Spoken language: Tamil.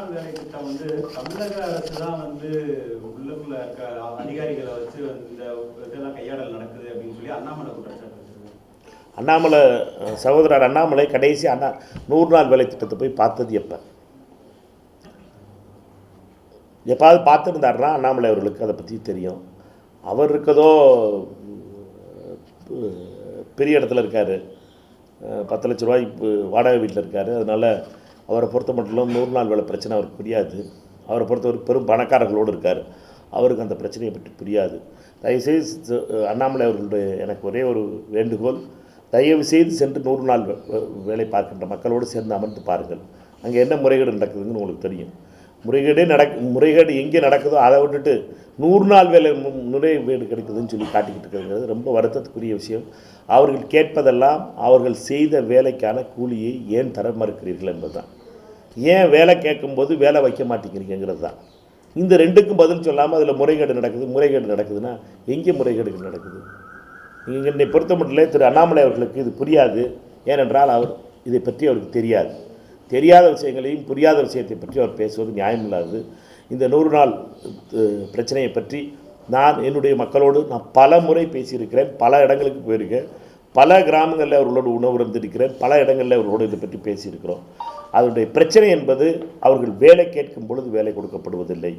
நாள் வேலை திட்டம் வந்து தமிழக அரசு தான் வந்து உள்ளுக்குள்ள இருக்க அதிகாரிகளை வச்சு இந்த இதெல்லாம் கையாடல் நடக்குது அப்படின்னு சொல்லி அண்ணாமலை குற்றச்சாட்டு அண்ணாமலை சகோதரர் அண்ணாமலை கடைசி அண்ணா நூறு நாள் வேலை திட்டத்தை போய் பார்த்தது எப்போ? எப்பாவது பார்த்துருந்தாருனா அண்ணாமலை அவர்களுக்கு அதை பற்றி தெரியும். அவர் இருக்கதோ பெரிய இடத்துல இருக்கார். பத்து லட்ச ரூபாய் வாடகை வீட்டில் இருக்கார். அதனால் அவரை பொறுத்த மட்டும் நூறு நாள் வேலை பிரச்சனை அவருக்கு புரியாது. அவரை பொறுத்தவரை பெரும் பணக்காரர்களோடு இருக்கார். அவருக்கு அந்த பிரச்சனையை பற்றி புரியாது. தயவுசெய்து அண்ணாமலை அவர்களுடைய எனக்கு ஒரே ஒரு வேண்டுகோள். தயவு செய்து சென்று நூறு நாள் வே- வேலை பார்க்கின்ற மக்களோடு சேர்ந்து அமர்ந்து பாருங்கள். அங்கே என்ன முறைகேடு நடக்குதுன்னு உங்களுக்கு தெரியும். முறைகேடே நடக் முறைகேடு எங்கே நடக்குதோ அதை விட்டுட்டு நூறு நாள் வேலை மு- வீடு கிடைக்குதுன்னு சொல்லி காட்டிக்கிட்டு இருக்கிறது ரொம்ப வருத்தத்துக்குரிய விஷயம். அவர்கள் கேட்பதெல்லாம் அவர்கள் செய்த வேலைக்கான கூலியை ஏன் தர மறுக்கிறீர்கள் என்பதுதான். ஏன் வேலை கேட்கும்போது வேலை வைக்க மாட்டேங்கிறீங்கிறது தான். இந்த ரெண்டுக்கும் பதில் சொல்லாமல் அதில் முறைகேடு நடக்குது முறைகேடு நடக்குதுன்னா எங்கே முறைகேடுகள் நடக்குது? நீங்கள் என்னை பொறுத்த மட்டும் திரு அண்ணாமலை அவர்களுக்கு இது புரியாது. ஏனென்றால் அவர் இதை பற்றி அவருக்கு தெரியாது. தெரியாத விஷயங்களையும் புரியாத விஷயத்தை பற்றி அவர் பேசுவது நியாயமில்லாதது. இந்த நூறு நாள் பிரச்சனையை பற்றி நான் என்னுடைய மக்களோடு நான் பல முறை பேசியிருக்கிறேன். பல இடங்களுக்கு போயிருக்கேன். பல கிராமங்களில் அவர்களோடு உணவு இருந்திருக்கிறேன். பல இடங்களில் அவர்களோடு இதை பற்றி பேசியிருக்கிறோம். அதனுடைய பிரச்சனை என்பது அவர்கள் வேலை கேட்கும் பொழுது வேலை கொடுக்கப்படுவதில்லை.